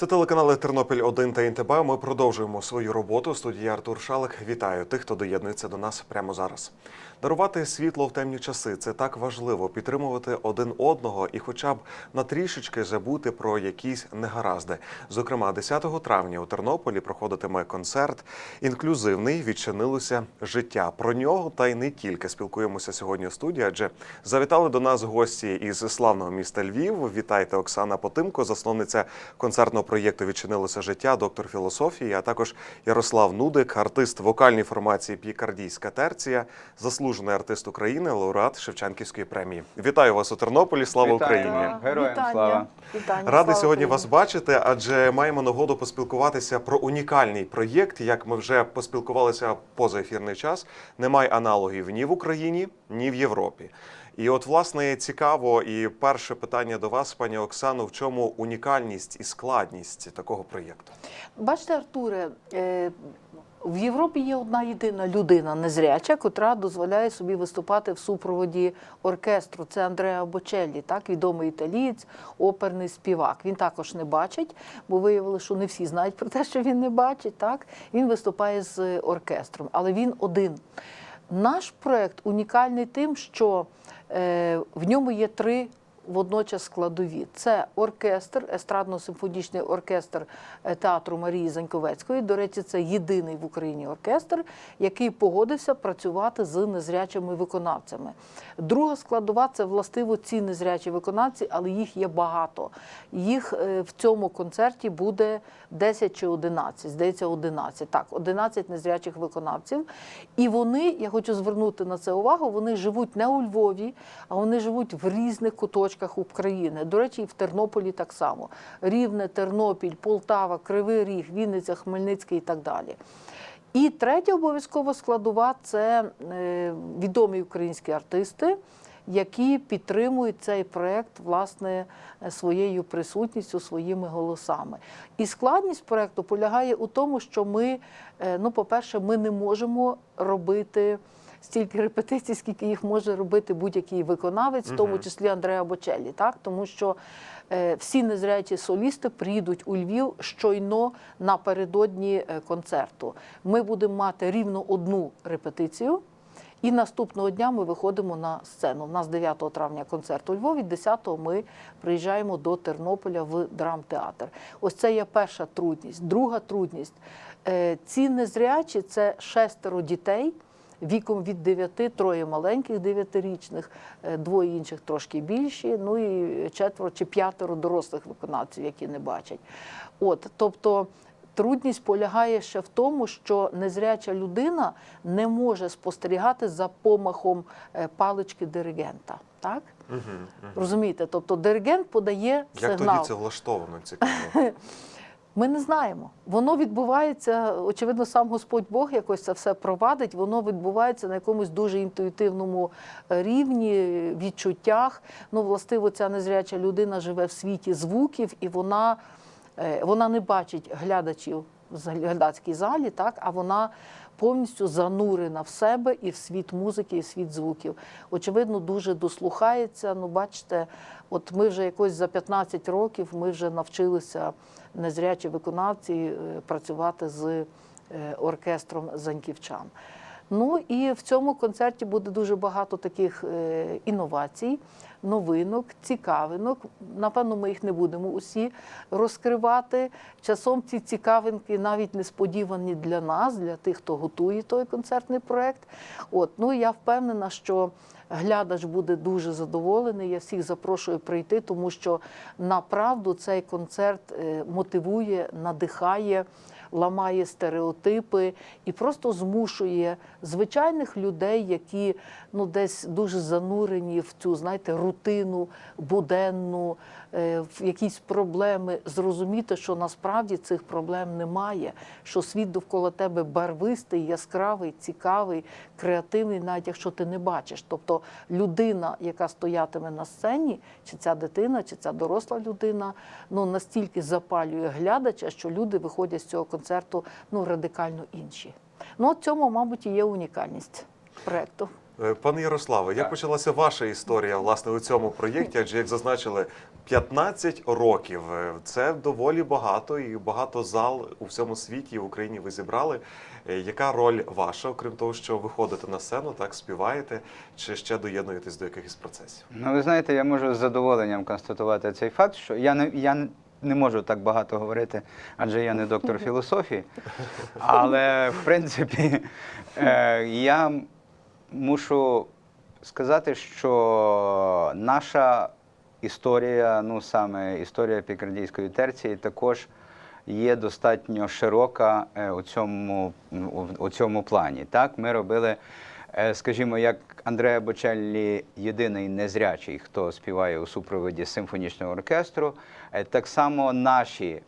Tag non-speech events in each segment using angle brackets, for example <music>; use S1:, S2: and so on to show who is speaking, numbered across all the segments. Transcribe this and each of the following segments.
S1: Це телеканали Тернопіль 1 та НТБ. Ми продовжуємо свою роботу. У студії Артур Шалик. Вітаю тих, хто доєднується до нас прямо зараз. Дарувати світло в темні часи це так важливо підтримувати один одного і, хоча б на трішечки забути про якісь негаразди. Зокрема, 10 травня у Тернополі проходитиме концерт інклюзивний відчинилося життя. Про нього та й не тільки спілкуємося сьогодні у студії, адже завітали до нас гості із славного міста Львів. Вітайте Оксана Потимко, засновниця концертного проєкту Відчинилося життя, доктор філософії, а також Ярослав Нудик, артист вокальної формації Пікардійська терція, заслужений артист України, лауреат Шевченківської премії. Вітаю вас у Тернополі. Слава
S2: Вітаю.
S1: Україні!
S2: Героям
S3: Вітання.
S2: слава.
S3: Вітання.
S1: Радий
S3: Слава
S1: сьогодні
S3: Україні.
S1: вас бачити, адже маємо нагоду поспілкуватися про унікальний проєкт. Як ми вже поспілкувалися поза ефірний час, немає аналогів ні в Україні, ні в Європі. І от, власне, цікаво, і перше питання до вас, пані Оксано, в чому унікальність і складність такого проєкту?
S3: Бачите, Артуре, е, в Європі є одна єдина людина незряча, котра дозволяє собі виступати в супроводі оркестру. Це Андреа Бочеллі, так, відомий італієць, оперний співак. Він також не бачить, бо виявили, що не всі знають про те, що він не бачить. Так? Він виступає з оркестром, але він один. Наш проект унікальний тим, що в ньому є три водночас складові. Це оркестр, естрадно-симфонічний оркестр е, театру Марії Заньковецької. До речі, це єдиний в Україні оркестр, який погодився працювати з незрячими виконавцями. Друга складова це властиво ці незрячі виконавці, але їх є багато. Їх е, в цьому концерті буде 10 чи 11, здається, 11. Так, 11 незрячих виконавців. І вони, я хочу звернути на це увагу, вони живуть не у Львові, а вони живуть в різних куточках України. До речі, і в Тернополі так само. Рівне, Тернопіль, Полтава, Кривий Ріг, Вінниця, Хмельницький і так далі. І третя обов'язкова складова це е, відомі українські артисти, які підтримують цей проект власне своєю присутністю, своїми голосами. І складність проекту полягає у тому, що ми, е, ну, по-перше, ми не можемо робити. Стільки репетицій, скільки їх може робити будь-який виконавець, в тому числі Андреа Бочеллі, так тому що е, всі незрячі солісти приїдуть у Львів щойно напередодні е, концерту. Ми будемо мати рівно одну репетицію. І наступного дня ми виходимо на сцену. У нас 9 травня концерт у Львові, 10-го ми приїжджаємо до Тернополя в драмтеатр. Ось це є перша трудність. Друга трудність. Е, Ці незрячі це шестеро дітей віком від 9, троє маленьких дев'ятирічних, е, двоє інших трошки більші, ну і четверо чи п'ятеро дорослих виконавців, які не бачать. От, тобто трудність полягає ще в тому, що незряча людина не може спостерігати за помахом е, палички диригента. Так? Розумієте? Тобто диригент подає
S1: Як
S3: сигнал.
S1: тоді це влаштовано? Цікаво. <laughs>
S3: Ми не знаємо. Воно відбувається, очевидно, сам Господь Бог якось це все провадить. Воно відбувається на якомусь дуже інтуїтивному е, рівні, відчуттях. Ну, властиво, ця незряча людина живе в світі звуків, і вона, е, вона не бачить глядачів в глядацькій залі, так, а вона повністю занурена в себе і в світ музики, і в світ звуків. Очевидно, дуже дослухається. Ну, бачите, от ми вже якось за 15 років ми вже навчилися незрячі виконавці е, працювати з е, оркестром заньківчан. Ну і в цьому концерті буде дуже багато таких е, інновацій, новинок, цікавинок. Напевно, ми їх не будемо усі розкривати. Часом ці цікавинки навіть несподівані для нас, для тих, хто готує той концертний проект. От ну я впевнена, що глядач буде дуже задоволений. Я всіх запрошую прийти, тому що направду цей концерт е, мотивує, надихає ламає стереотипи і просто змушує звичайних людей, які ну десь дуже занурені в цю, знаєте, рутину буденну, е, в якісь проблеми, зрозуміти, що насправді цих проблем немає, що світ довкола тебе барвистий, яскравий, цікавий, креативний, навіть якщо ти не бачиш. Тобто людина, яка стоятиме на сцені, чи ця дитина, чи ця доросла людина, ну настільки запалює глядача, що люди виходять з цього концерту ну радикально інші. Ну, от цьому, мабуть, і є унікальність проекту.
S1: Е, Пане Ярославе, як почалася ваша історія власне у цьому проєкті? Адже як зазначили, 15 років Е, це доволі багато і багато зал у всьому світі і в Україні ви зібрали. Е, Яка роль ваша, окрім того, що ви ходите на сцену, так співаєте, чи ще доєднуєтесь до якихось процесів?
S2: Ну, ви знаєте, я можу з задоволенням констатувати цей факт, що я не, я не- не можу так багато говорити, адже я не доктор філософії. Але в принципі <laughs> е, я мушу сказати, що наша історія, ну саме історія пікардійської терції, також є достатньо широка е, у цьому, у, цьому плані. Так, ми робили. Е, Скажімо, як Андреа Бочеллі єдиний незрячий, хто співає у супроводі симфонічного оркестру, е, так само наші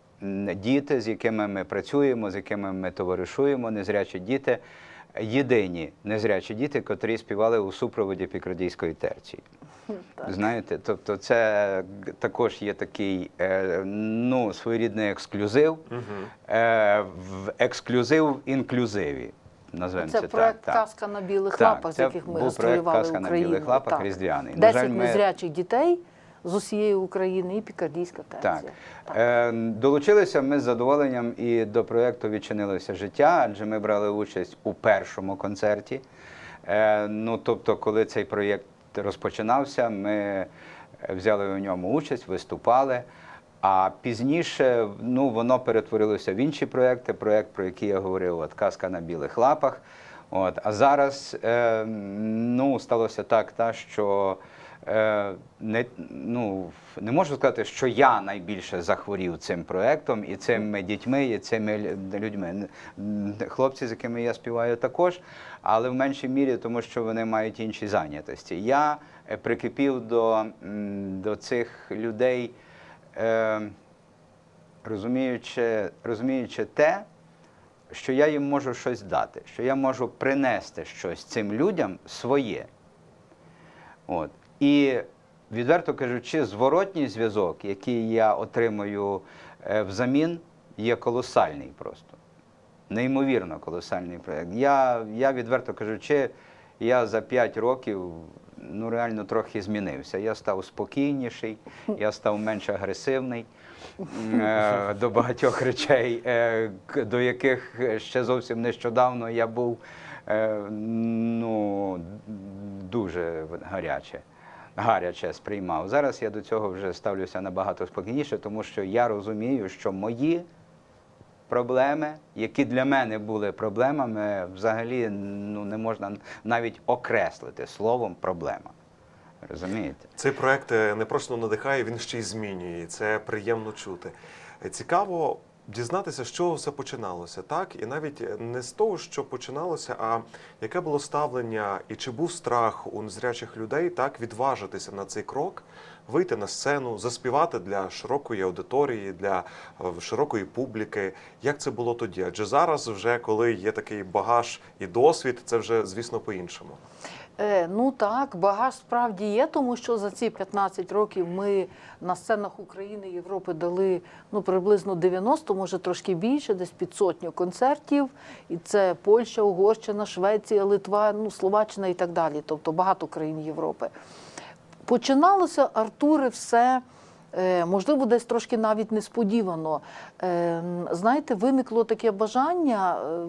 S2: діти, з якими ми працюємо, з якими ми товаришуємо, незрячі діти, єдині незрячі діти, котрі співали у супроводі пікардійської терції.
S3: Так.
S2: Знаєте, тобто це також є такий е, ну, своєрідний ексклюзив,
S1: Угу.
S2: е, в ексклюзив в інклюзиві.
S3: Це
S2: це,
S3: проект
S2: так. так.
S3: На білих
S2: Так,
S3: лапах, з яких ми
S2: був проект
S3: гастролювали
S2: «Казка на білих лапах»
S3: Так.
S2: різдвяний. На
S3: Десять
S2: жаль, ми-
S3: незрячих дітей з усієї України і пікардійська терція.
S2: Так. Е, долучилися ми з задоволенням і до проєкту відчинилося життя, адже ми брали участь у першому концерті. Е, ну, тобто, коли цей проєкт розпочинався, ми взяли у ньому участь, виступали. А пізніше ну, воно перетворилося в інші проєкти, проєкт, про який я говорив, от казка на білих лапах. От. А зараз е, ну, сталося так, та, що не, ну, не можу сказати, що я найбільше захворів цим проєктом і цими дітьми, і цими людьми. Хлопці, з якими я співаю, також, але в меншій мірі, тому що вони мають інші зайнятості. Я е, прикипів до, до цих людей, е, розуміючи, розуміючи те, що я їм можу щось дати, що я можу принести щось цим людям своє. От. І відверто кажучи, зворотній зв'язок, який я отримую е, взамін, є колосальний просто. Неймовірно колосальний проєкт. Я, я відверто кажучи, я за 5 років ну, реально трохи змінився. Я став спокійніший, я став менш агресивний е, до багатьох речей, е, до яких ще зовсім нещодавно я був е, ну, дуже гаряче. Гаряче сприймав. Зараз я до цього вже ставлюся набагато спокійніше, тому що я розумію, що мої проблеми, які для мене були проблемами, взагалі ну, не можна навіть окреслити словом проблема. Розумієте?
S1: Цей проект е, не просто надихає, він ще й змінює. Це приємно чути. Цікаво дізнатися, з чого все починалося, так? І навіть не з того, що починалося, а яке було ставлення і чи був страх у незрячих людей так відважитися на цей крок, вийти на сцену, заспівати для широкої аудиторії, для е, широкої публіки. Як це було тоді? Адже зараз, вже коли є такий багаж і досвід, це вже звісно по-іншому.
S3: Е, ну так, багаж справді є, тому що за ці 15 років ми на сценах України і Європи дали ну, приблизно 90, може трошки більше, десь під сотню концертів. І це Польща, Угорщина, Швеція, Литва, ну, Словаччина і так далі. Тобто багато країн Європи. Починалося Артуре все. е, Можливо, десь трошки навіть несподівано. Е, Знаєте, виникло таке бажання е,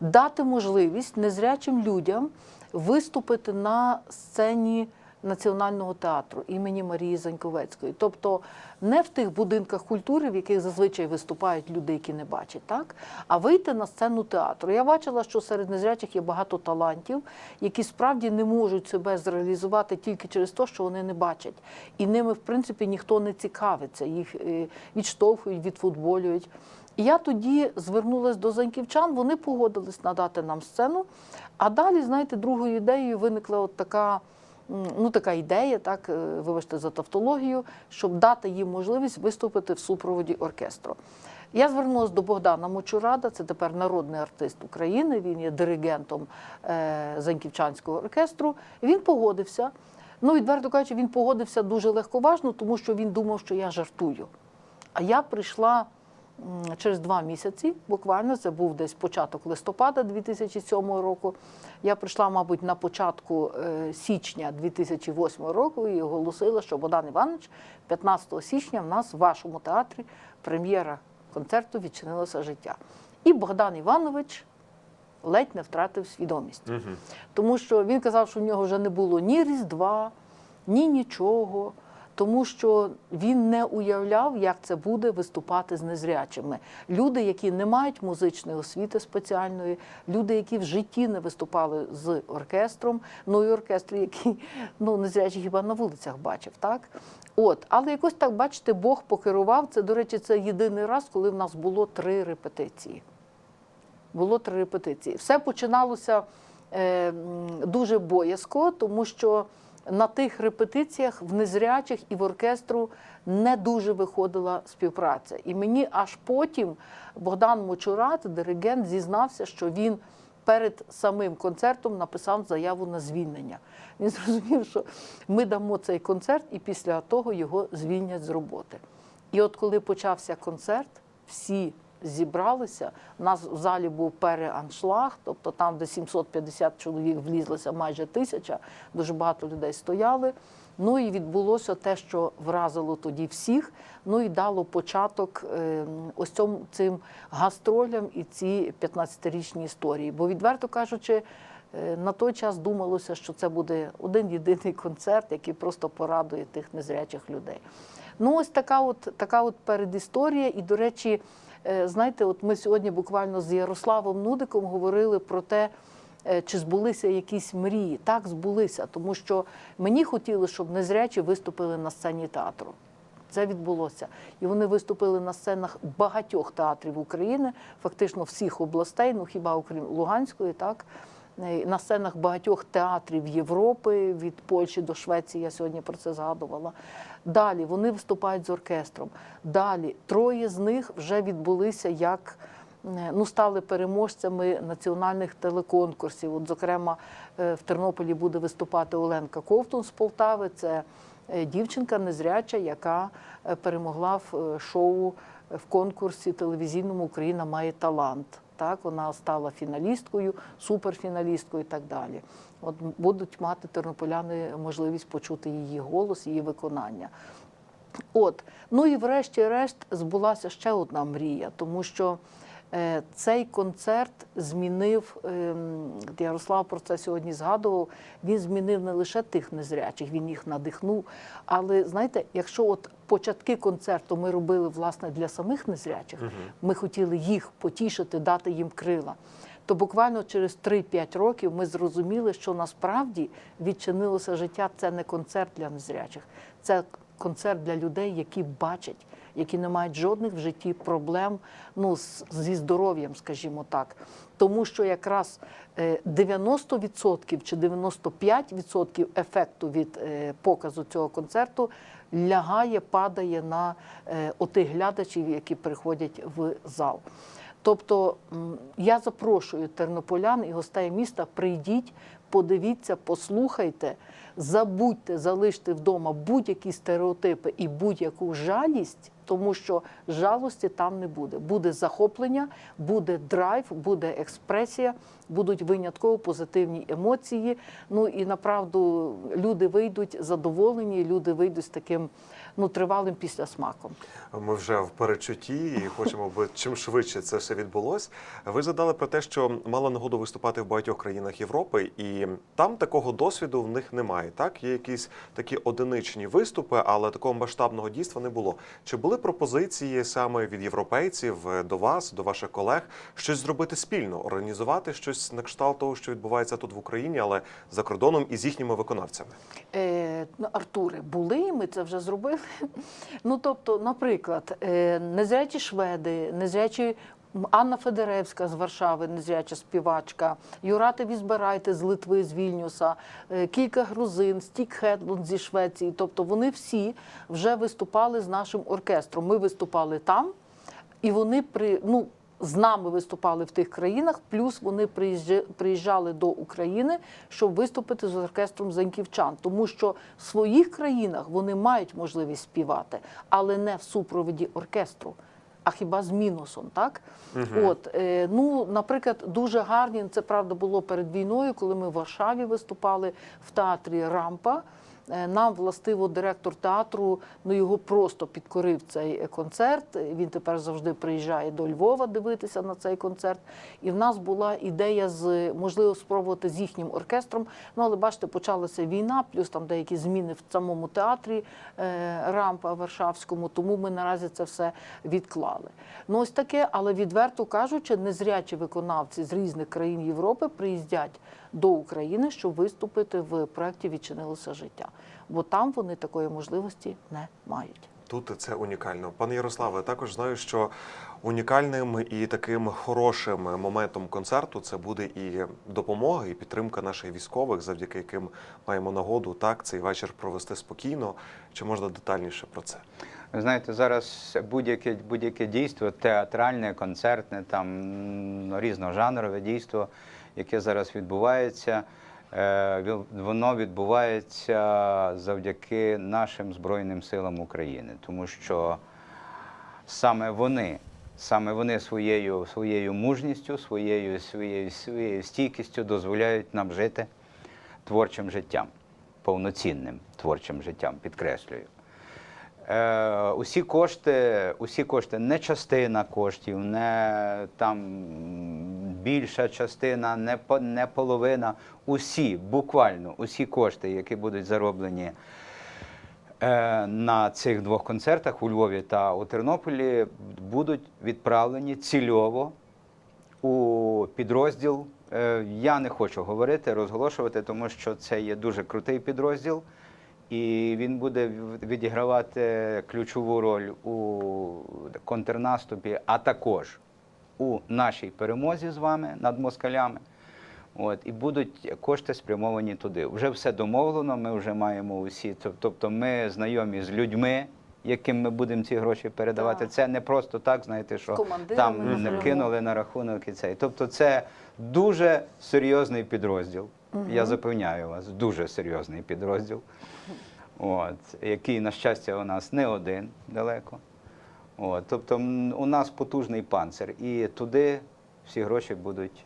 S3: дати можливість незрячим людям виступити на сцені Національного театру імені Марії Заньковецької. Тобто не в тих будинках культури, в яких зазвичай виступають люди, які не бачать, так? а вийти на сцену театру. Я бачила, що серед незрячих є багато талантів, які справді не можуть себе зреалізувати тільки через те, що вони не бачать. І ними, в принципі, ніхто не цікавиться, їх е, відштовхують, відфутболюють. І я тоді звернулася до заньківчан, вони погодились надати нам сцену. А далі, знаєте, другою ідеєю виникла от така. Ну, така ідея, так, е, вибачте за тавтологію, щоб дати їм можливість виступити в супроводі оркестру. Я звернулася до Богдана Мочурада, це тепер народний артист України, він є диригентом е, Заньківчанського оркестру. Він погодився. Ну, відверто кажучи, він погодився дуже легковажно, тому що він думав, що я жартую. А я прийшла через два місяці, буквально це був десь початок листопада 2007 року. Я прийшла, мабуть, на початку е, січня 2008 року і оголосила, що Богдан Іванович 15 січня в нас в вашому театрі прем'єра концерту відчинилося життя. І Богдан Іванович ледь не втратив свідомість. Тому що він казав, що в нього вже не було ні Різдва, ні нічого. Тому що він не уявляв, як це буде виступати з незрячими. Люди, які не мають музичної освіти спеціальної, люди, які в житті не виступали з оркестром, ну і оркестр, який ну, незрячий хіба на вулицях бачив, так? От, але якось так, бачите, Бог покерував. Це, до речі, це єдиний раз, коли в нас було три репетиції було три репетиції. Все починалося е, дуже боязко, тому що на тих репетиціях в незрячих і в оркестру не дуже виходила співпраця. І мені аж потім Богдан Мочурат, диригент, зізнався, що він перед самим концертом написав заяву на звільнення. Він <laughs> зрозумів, що ми дамо цей концерт, і після того його звільнять з роботи. І от коли почався концерт, всі зібралися. У нас в залі був переаншлаг, тобто там, де 750 чоловік влізлося майже тисяча, дуже багато людей стояли. Ну і відбулося те, що вразило тоді всіх. Ну і дало початок е, ось цьому цим гастролям і цій 15-річній історії. Бо, відверто кажучи, е, на той час думалося, що це буде один єдиний концерт, який просто порадує тих незрячих людей. Ну, ось така от, така от передісторія. І, до речі, знаєте, от ми сьогодні буквально з Ярославом Нудиком говорили про те, е, чи збулися якісь мрії. Так, збулися, тому що мені хотілося, щоб незрячі виступили на сцені театру. Це відбулося. І вони виступили на сценах багатьох театрів України, фактично всіх областей, ну хіба окрім Луганської, так. Е, На сценах багатьох театрів Європи, від Польщі до Швеції, я сьогодні про це згадувала. Далі вони виступають з оркестром. Далі троє з них вже відбулися як е, ну, стали переможцями національних телеконкурсів. От, зокрема, е, в Тернополі буде виступати Оленка Ковтун з Полтави. Це е, дівчинка незряча, яка перемогла в шоу в конкурсі телевізійному Україна має талант. Так, вона стала фіналісткою, суперфіналісткою і так далі. От будуть мати тернополяни можливість почути її голос, її виконання. От, ну і врешті-решт збулася ще одна мрія, тому що е, цей концерт змінив, ем, Ярослав про це сьогодні згадував, він змінив не лише тих незрячих, він їх надихнув. Але знаєте, якщо от початки концерту ми робили власне для самих незрячих, ми хотіли їх потішити, дати їм крила. То буквально через 3-5 років ми зрозуміли, що насправді відчинилося життя. Це не концерт для незрячих, це концерт для людей, які бачать, які не мають жодних в житті проблем ну, зі здоров'ям, скажімо так. Тому що якраз е, 90% чи 95% ефекту від е, показу цього концерту лягає, падає на е, отих глядачів, які приходять в зал. Тобто я запрошую тернополян і гостей міста, прийдіть, подивіться, послухайте, забудьте, залиште вдома будь-які стереотипи і будь-яку жалість, тому що жалості там не буде. Буде захоплення, буде драйв, буде експресія, будуть винятково позитивні емоції. Ну і направду люди вийдуть задоволені, люди вийдуть з таким ну, тривалим післясмаком.
S1: Ми вже в перечутті і хочемо, аби чим швидше це все відбулось. Ви задали про те, що мали нагоду виступати в багатьох країнах Європи, і там такого досвіду в них немає. Так, є якісь такі одиничні виступи, але такого масштабного дійства не було. Чи були пропозиції саме від європейців е, до вас, до ваших колег, щось зробити спільно, організувати щось на кшталт того, що відбувається тут в Україні, але за кордоном і з їхніми виконавцями?
S3: Е, ну, Артури, були, ми це вже зробили. Ну, тобто, наприклад, е, незрячі шведи, незрячі Анна Федеревська з Варшави, незряча співачка, Юрати Візбирайте з Литви, з Вільнюса, е, кілька грузин, Стік Хедлунд зі Швеції. Тобто вони всі вже виступали з нашим оркестром. Ми виступали там, і вони при ну. З нами виступали в тих країнах, плюс вони приїжджа- приїжджали до України, щоб виступити з оркестром заньківчан, тому що в своїх країнах вони мають можливість співати, але не в супроводі оркестру. а хіба з мінусом, так? От, е, ну, наприклад, дуже гарні, це правда було перед війною, коли ми в Варшаві виступали в театрі Рампа. Е, Нам властиво директор театру ну його просто підкорив цей концерт. Він тепер завжди приїжджає до Львова дивитися на цей концерт. І в нас була ідея з можливо спробувати з їхнім оркестром. Ну але бачите, почалася війна, плюс там деякі зміни в самому театрі е, Рампа Варшавському. Тому ми наразі це все відклали. Ну ось таке, але відверто кажучи, незрячі виконавці з різних країн Європи приїздять до України, щоб виступити в проєкті Відчинилося життя, бо там вони такої можливості не мають.
S1: Тут це унікально. Пане Ярославе, також знаю, що унікальним і таким хорошим моментом концерту це буде і допомога, і підтримка наших військових, завдяки яким маємо нагоду так цей вечір провести спокійно. Чи можна детальніше про це?
S2: Знаєте, зараз будь-яке будь-яке дійство, театральне, концертне, там різножанрове дійство, яке зараз відбувається, е, воно відбувається завдяки нашим Збройним силам України, тому що саме вони, саме вони своєю, своєю мужністю, своєю, своєю, своєю стійкістю дозволяють нам жити творчим життям, повноцінним творчим життям, підкреслюю. Е, усі кошти, усі кошти, не частина коштів, не там більша частина, не, не половина. Усі, буквально усі кошти, які будуть зароблені е, на цих двох концертах у Львові та у Тернополі, будуть відправлені цільово у підрозділ. Е, Я не хочу говорити, розголошувати, тому що це є дуже крутий підрозділ, і він буде відігравати ключову роль у контрнаступі, а також у нашій перемозі з вами над москалями. От, і будуть кошти спрямовані туди. Вже все домовлено, ми вже маємо усі. Тобто ми знайомі з людьми, яким ми будемо ці гроші передавати.
S3: Так.
S2: Це не просто так, знаєте, що
S3: командирами
S2: там кинули на рахунок і цей. Тобто, це дуже серйозний підрозділ. Я запевняю вас, дуже серйозний підрозділ. От, який, на щастя, у нас не один далеко. От, тобто у нас потужний панцир, і туди всі гроші будуть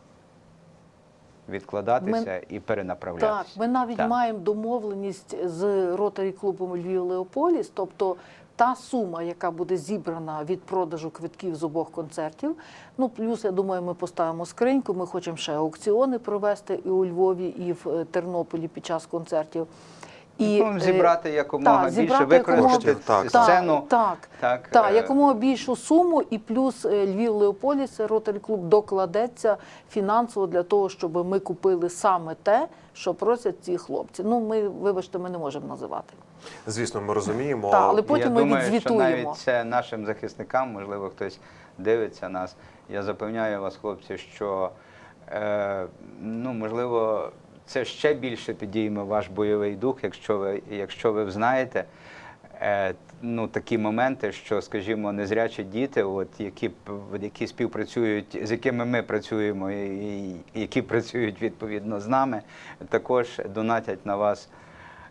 S2: відкладатися і перенаправлятися.
S3: Так, ми навіть
S2: Так.
S3: маємо домовленість з ротарі клубом Львів Леополіс, тобто та сума, яка буде зібрана від продажу квитків з обох концертів. Ну плюс, я думаю, ми поставимо скриньку. Ми хочемо ще аукціони провести і у Львові, і в е, Тернополі під час концертів.
S2: Ну,
S3: е,
S2: зібрати якомога
S3: так,
S2: більше,
S3: зібрати якомога-
S2: використати
S1: Так,
S2: сцену.
S3: Так,
S2: Так,
S3: так,
S2: е,
S3: якомога більшу суму, і плюс Львів Леополіс, Ротарі клуб докладеться фінансово для того, щоб ми купили саме те, що просять ці хлопці. Ну, ми, вибачте, ми не можемо називати.
S1: Звісно, ми розуміємо.
S3: Так, але потім
S2: я
S3: ми
S2: думаю, що навіть це нашим захисникам, можливо, хтось дивиться нас. Я запевняю вас, хлопці, що е, ну, можливо, це ще більше підійме ваш бойовий дух, якщо ви, якщо ви знаєте. Е, ну, такі моменти, що, скажімо, незрячі діти, от, які, які співпрацюють, з якими ми працюємо, і, і які працюють відповідно з нами, також донатять на вас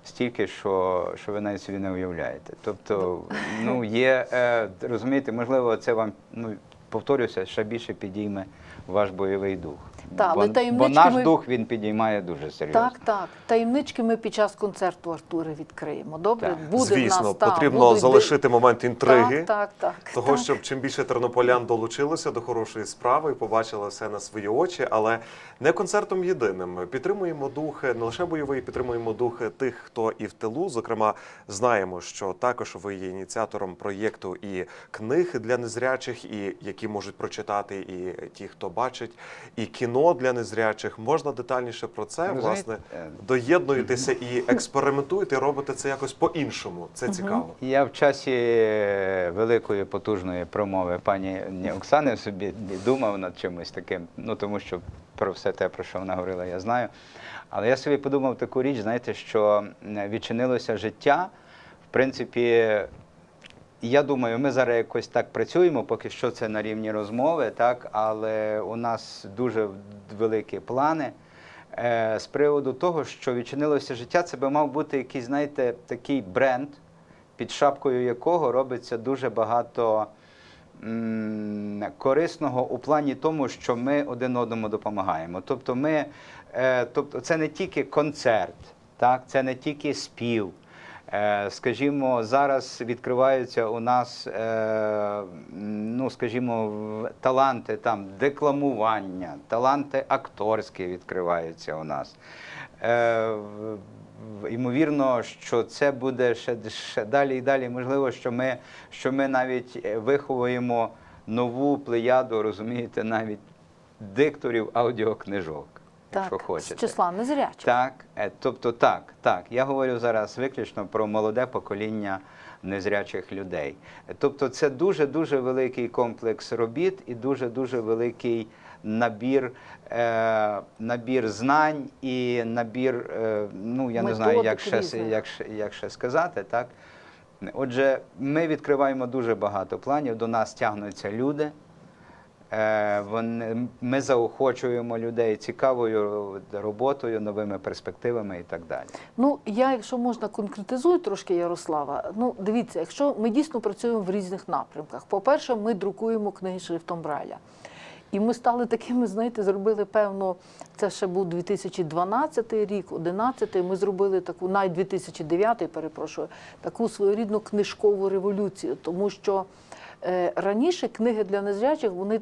S2: стільки, що, що ви навіть собі не уявляєте. Тобто, ну, є, е, розумієте, можливо, це вам, ну, повторюся, ще більше підійме ваш бойовий дух.
S3: Та,
S2: бо,
S3: але
S2: бо наш
S3: ми-
S2: дух він підіймає дуже серйозно.
S3: Так, так. Таємнички ми під час концерту Артури відкриємо. Добре,
S2: Так.
S3: буде в
S1: Звісно,
S3: нас та,
S1: потрібно
S3: будуть
S1: залишити момент інтриги.
S3: Так, так, так.
S1: Того,
S3: так.
S1: щоб чим більше тернополян долучилося до хорошої справи і побачили все на свої очі, але не концертом єдиним. Підтримуємо дух не лише бойовий, підтримуємо дух тих, хто і в тилу. Зокрема, знаємо, що також ви є ініціатором проєкту і книг для незрячих, і які можуть прочитати і ті, хто бачить, і кіно для незрячих. Можна детальніше про це
S2: Розумієте,
S1: власне
S2: е,
S1: доєднуєтеся і експериментуєте, робите це якось по-іншому. Це цікаво.
S2: Я в часі е, великої потужної промови пані Оксани собі думав над чимось таким, ну тому що про все те, про що вона говорила, я знаю. Але я собі подумав таку річ, знаєте, що відчинилося життя. В принципі, я думаю, ми зараз якось так працюємо, поки що це на рівні розмови, так, але у нас дуже великі плани. Е, з приводу того, що відчинилося життя, це би мав бути якийсь, знаєте, такий бренд, під шапкою якого робиться дуже багато корисного у плані тому, що ми один одному допомагаємо. Тобто, ми, е, тобто це не тільки концерт, так? це не тільки спів. Е, Скажімо, зараз відкриваються у нас, е, ну скажімо, таланти там декламування, таланти акторські відкриваються у нас. Е, Ймовірно, що це буде ще, ще далі і далі. Можливо, що ми, що ми навіть виховуємо нову плеяду, розумієте, навіть дикторів аудіокнижок, якщо
S3: Так, з числа незрячих.
S2: Так, е, тобто так, так. Я говорю зараз виключно про молоде покоління незрячих людей. Тобто, це дуже дуже великий комплекс робіт і дуже дуже великий набір, е, набір знань і набір, е, ну я не знаю, як ще, як, як ще сказати, так. Отже, ми відкриваємо дуже багато планів, до нас тягнуться люди. Е, ми заохочуємо людей цікавою роботою, новими перспективами і так далі.
S3: Ну, я, якщо можна, конкретизую трошки Ярослава. Ну, дивіться, якщо ми дійсно працюємо в різних напрямках. По-перше, ми друкуємо книги шрифтом Брайля. І ми стали такими, знаєте, зробили певно, це ще був 2012 рік, 11 Ми зробили таку, навіть 2009, перепрошую, таку своєрідну книжкову революцію, тому що е, раніше книги для незрячих вони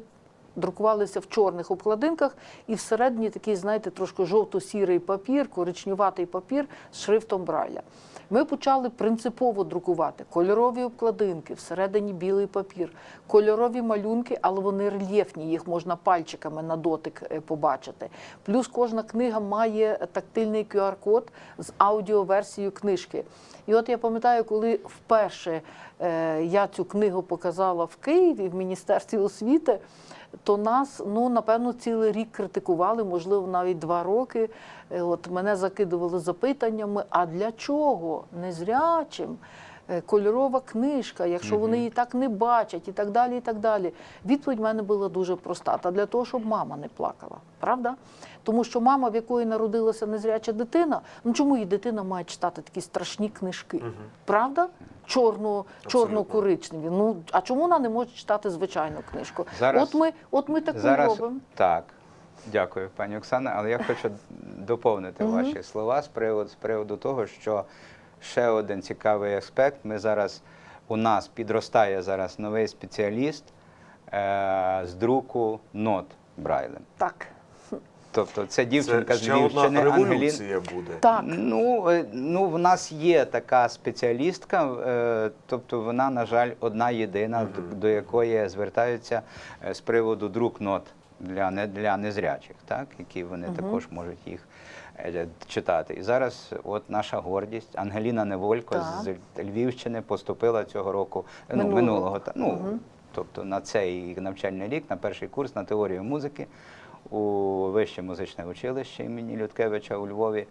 S3: друкувалися в чорних обкладинках, і всередині такий, знаєте, трошки жовто-сірий папір, коричневатий папір з шрифтом Брайля. Ми почали принципово друкувати кольорові обкладинки, всередині білий папір, кольорові малюнки, але вони рельєфні, їх можна пальчиками на дотик е, побачити. Плюс кожна книга має тактильний QR-код з аудіоверсією книжки. І от я пам'ятаю, коли вперше е, я цю книгу показала в Києві в Міністерстві освіти, то нас, ну, напевно, цілий рік критикували, можливо, навіть два роки. Е, От мене закидували запитаннями: а для чого незрячим? Е, Кольорова книжка, якщо вони її так не бачать, і так далі. і так далі. Відповідь в мене була дуже проста. Та для того, щоб мама не плакала, правда? Тому що мама, в якої народилася незряча дитина, ну чому її дитина має читати такі страшні книжки? Правда? Чорно, чорно-коричневі. Ну а чому вона не може читати звичайну книжку?
S2: Зараз-
S3: от ми, от ми таку
S2: Зараз
S3: робимо.
S2: так. Дякую, пані Оксана. Але я хочу <laughs> доповнити ваші слова з приводу, з приводу того, що ще один цікавий аспект. Ми зараз у нас підростає зараз новий спеціаліст е, з друку нот Брайлем.
S3: Так.
S2: Тобто це дівчинка
S1: Це
S2: з
S1: ще
S2: Львівщини Ангелін.
S1: буде.
S3: Так.
S2: Ну, е, ну, в нас є така спеціалістка, е, тобто вона, на жаль, одна єдина, до- до якої звертаються е, з приводу друк нот для, не, для незрячих, так, які вони також можуть їх читати. І зараз от наша гордість, Ангеліна Неволько
S3: Так.
S2: з Львівщини поступила цього року, минулого. ну,
S3: Минулого.
S2: минулого, та- ну, тобто на цей навчальний рік, на перший курс на теорію музики у Вище музичне училище імені Людкевича у Львові.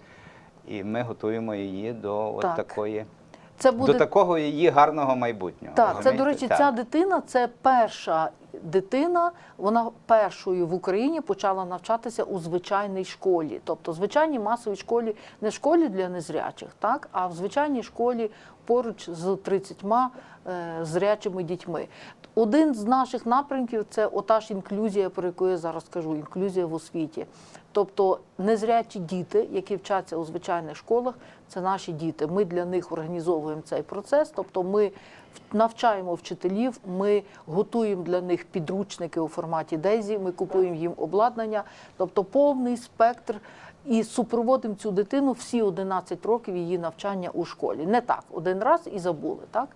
S2: І ми готуємо її до от
S3: Так.
S2: такої,
S3: Це буде
S2: до такого її гарного майбутнього.
S3: Так, це, до речі,
S2: Так.
S3: ця дитина це перша дитина. Вона першою в Україні почала навчатися у звичайній школі, тобто звичайній масовій школі, не школі для незрячих, так, а в звичайній школі поруч з 30 е, зрячими дітьми. Один з наших напрямків це ота ж інклюзія, про яку я зараз кажу, інклюзія в освіті. Тобто незрячі діти, які вчаться у звичайних школах, це наші діти. Ми для них організовуємо цей процес. Тобто ми навчаємо вчителів, ми готуємо для них підручники у форматі Дезі, ми купуємо їм обладнання, тобто повний спектр. І супроводимо цю дитину всі 11 років її навчання у школі. Не так, один раз і забули, так?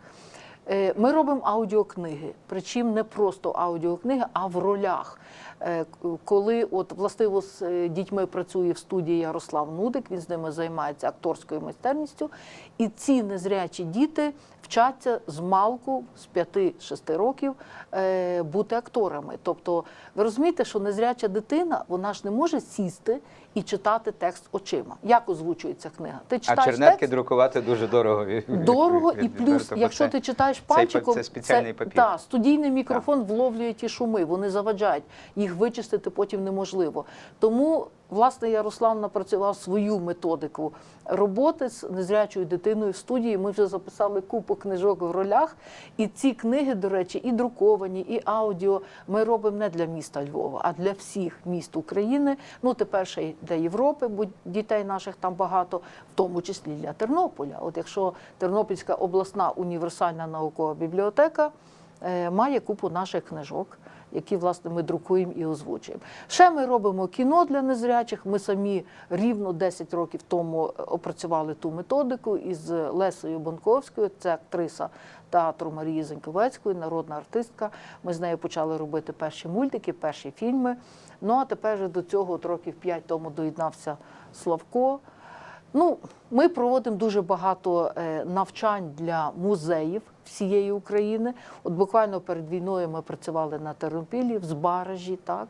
S3: Е, Ми робимо аудіокниги, причому не просто аудіокниги, а в ролях. Е, Коли от властиво з е, дітьми працює в студії Ярослав Нудик, він з ними займається акторською майстерністю. І ці незрячі діти вчаться з малку з 5-6 років е, бути акторами. Тобто, ви розумієте, що незряча дитина вона ж не може сісти і читати текст очима. Як озвучується книга? Ти
S2: А чернетки
S3: текст,
S2: друкувати дуже дорого.
S3: Дорого і плюс, якщо ти читаєш пальчиком,
S2: це спеціальний папір.
S3: Та, студійний мікрофон вловлює ті шуми, вони заважають. Їх вичистити потім неможливо. Тому власне Ярослав напрацював свою методику роботи з незрячою дитиною в студії. Ми вже записали купу книжок в ролях. І ці книги, до речі, і друковані, і аудіо ми робимо не для міста Львова, а для всіх міст України. Ну, тепер ще й для Європи, бо дітей наших там багато, в тому числі для Тернополя. От якщо Тернопільська обласна універсальна наукова бібліотека е, має купу наших книжок. Які власне ми друкуємо і озвучуємо. Ще ми робимо кіно для незрячих. Ми самі рівно 10 років тому е, опрацювали ту методику із Лесою Бонковською, це актриса театру Марії Зеньковецької, народна артистка. Ми з нею почали робити перші мультики, перші фільми. Ну а тепер до цього от років 5 тому доєднався Славко. Ну, ми проводимо дуже багато е, навчань для музеїв всієї України. От буквально перед війною ми працювали на Тернопілі, в Збаражі, так.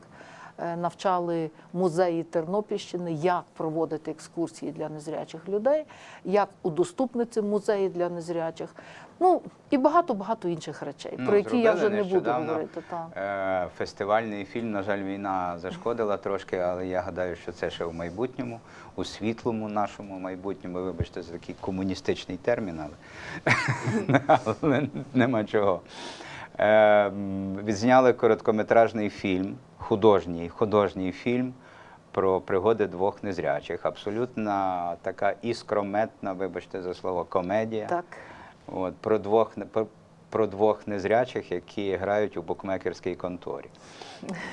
S3: Е, Навчали музеї Тернопільщини, як проводити екскурсії для незрячих людей, як удоступнити музеї для незрячих. Ну і багато-багато інших речей,
S2: Ну,
S3: про які я вже не буду говорити. Так.
S2: Е, фестивальний фільм, на жаль, війна зашкодила трошки, але я гадаю, що це ще в майбутньому, у світлому нашому майбутньому. Вибачте, це такий комуністичний термін, але, <laughs> нема чого. Е, відзняли короткометражний фільм, художній, художній фільм. Про пригоди двох незрячих. Абсолютно така іскрометна, вибачте за слово, комедія.
S3: так.
S2: От, про, двох, про, про двох незрячих, які грають у букмекерській конторі.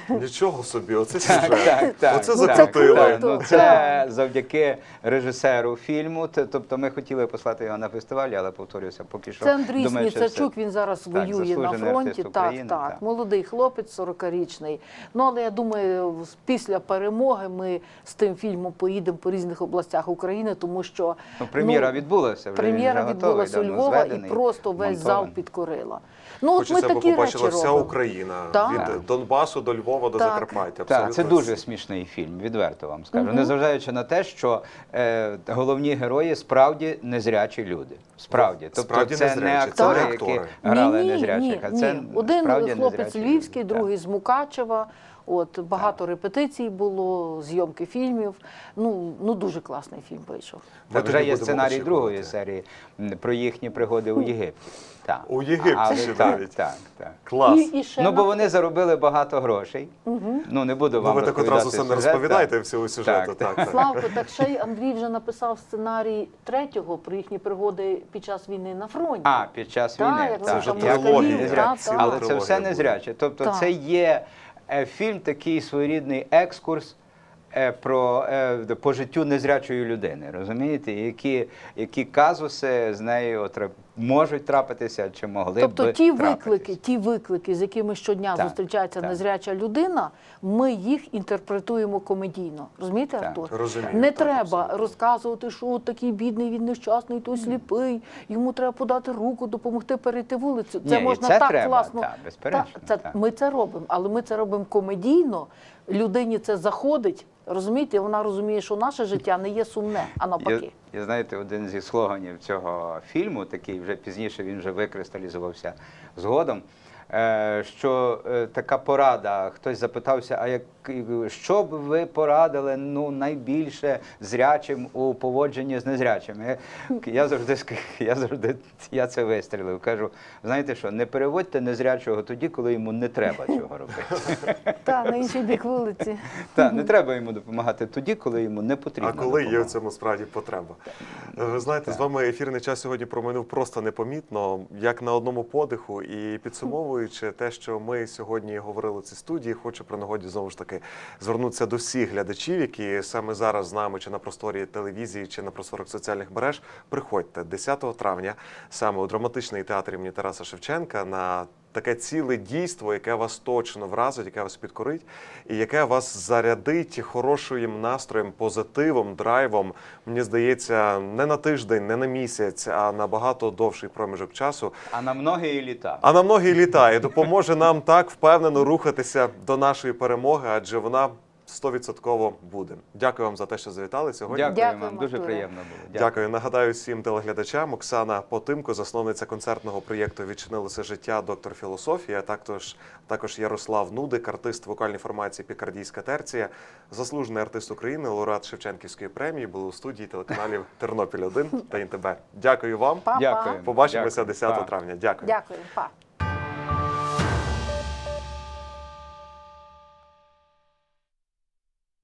S1: Нічого собі, оце сюжет.
S2: так, так.
S1: Оце
S3: Ну, це
S1: закрутили.
S2: Так,
S3: круто.
S2: ну, це завдяки режисеру фільму. Тобто ми хотіли послати його на фестиваль, але повторюся, поки що.
S3: Це Андрій
S2: думаю, що
S3: Сміцачук, він зараз
S2: так,
S3: воює на
S2: заслужений
S3: фронті.
S2: артист
S3: Так,
S2: України,
S3: так,
S2: так.
S3: молодий хлопець, 40-річний. Ну але я думаю, з- після перемоги ми з тим фільмом поїдемо по різних областях України, тому що
S2: Ну, прем'єра
S3: ну,
S2: відбулася. Вже,
S3: прем'єра
S2: він вже
S3: відбулася у
S2: давно
S3: Львова і
S2: зведений,
S3: просто весь зал
S2: монтований.
S3: Підкорила. Ну от ми
S1: аби
S3: такі речі
S1: побачила вся
S3: робимо.
S1: Україна
S3: Так.
S1: від Донбасу до Львова до
S3: Так.
S1: Закарпаття.
S2: Так, це
S1: Абсолютно
S2: дуже смішний фільм, відверто вам скажу. Незважаючи на те, що е, головні герої справді незрячі люди. Справді. Тобто
S1: Справді
S2: це не
S1: незрячі, це
S2: актори,
S1: не
S2: які
S1: актори.
S2: грали незрячих, а це
S3: ні. Один
S2: справді
S3: хлопець
S2: незрячі
S3: львівський,
S2: люди.
S3: другий
S2: Так.
S3: з Мукачева. От багато репетицій було, зйомки фільмів. Ну, ну дуже класний фільм вийшов.
S1: Ми
S2: От вже є
S1: будемо
S2: сценарій
S1: очікувати.
S2: другої серії м, про їхні пригоди у Єгипті. Так.
S1: У Єгипті ще
S2: так, так, так.
S1: Клас.
S3: І, і ще
S2: Ну,
S3: на-
S2: бо вони заробили багато грошей. Ну, не буду
S1: Ну,
S2: вам
S1: ви так
S2: розповідати
S1: одразу все не
S2: сюжет,
S1: розповідаєте
S2: так.
S1: всього сюжету.
S2: Так,
S1: Так, так.
S3: Славко, так ще й Андрій вже написав сценарій третього про їхні пригоди під час війни на фронті.
S2: А, під час
S3: Так,
S2: війни.
S3: як
S1: Це вже трилогія.
S3: Так, так.
S2: Але це
S1: Трилогія
S2: все
S1: буде.
S2: незряче. Тобто
S3: Так.
S2: це є е, фільм, такий своєрідний екскурс. Е, Про е, по життю незрячої людини, розумієте, які, які казуси з нею можуть трапитися чи могли
S3: Тобто
S2: б
S3: ті
S2: трапитися.
S3: виклики, ті виклики, з якими щодня
S2: Так,
S3: зустрічається
S2: так.
S3: незряча людина, ми їх інтерпретуємо комедійно. Розумієте,
S2: Так.
S3: Артур?
S1: Розумію,
S3: Не
S1: так,
S3: треба
S1: абсолютно.
S3: розказувати, що от такий бідний, він нещасний, той сліпий, йому треба подати руку, допомогти перейти вулицю. Це
S2: Ні,
S3: можна
S2: це
S3: так
S2: треба,
S3: класно.
S2: так, безперечно,
S3: Так, це,
S2: так.
S3: Ми це робимо, але ми це робимо комедійно. Людині це заходить, розумієте, і вона розуміє, що наше життя не є сумне, а навпаки.
S2: Я, я знаєте, один зі слоганів цього фільму, такий вже пізніше він вже викристалізувався згодом. е, Що е, така порада, хтось запитався, а як що б ви порадили ну найбільше зрячим у поводженні з незрячими? Я, я завжди я завжди я це вистрілив. Кажу, знаєте що, не переводьте незрячого тоді, коли йому не треба цього робити.
S3: Так, на інший бік вулиці.
S2: Так, не треба йому допомагати тоді, коли йому не потрібно.
S1: А коли є в цьому справді потреба? Е, Ви знаєте, з вами ефірний час сьогодні проминув просто непомітно, як на одному подиху. І підсумовуючи те, що ми сьогодні говорили в цій студії, хочу при нагоді знову ж таки звернутися до всіх глядачів, які саме зараз з нами, чи на просторі телевізії, чи на просторах соціальних мереж. Приходьте 10 травня саме у драматичний театр імені Тараса Шевченка на таке ціле дійство, яке вас точно вразить, яке вас підкорить, і яке вас зарядить хорошим настроєм, позитивом, драйвом. Мені здається, не на тиждень, не на місяць, а на багато довший проміжок часу.
S2: А на многі літа.
S1: А на многі літа і допоможе нам так впевнено рухатися до нашої перемоги, адже вона 100% буде. Дякую вам за те, що завітали сьогодні.
S2: Дякую
S3: Дякую,
S2: вам, дуже приємно було.
S1: Дякую. Нагадаю всім телеглядачам. Оксана Потимко, засновниця концертного проєкту Відчинилося життя, доктор філософії. а Також також Ярослав Нудик, артист вокальної формації Пікардійська терція, заслужений артист України, лауреат Шевченківської премії. Були у студії телеканалів Тернопіль 1 та ІНТБ. Дякую вам.
S3: Па-па.
S2: Дякую.
S1: Побачимося
S2: Дякую.
S1: 10
S2: Па.
S1: травня. Дякую.
S3: Дякую, па.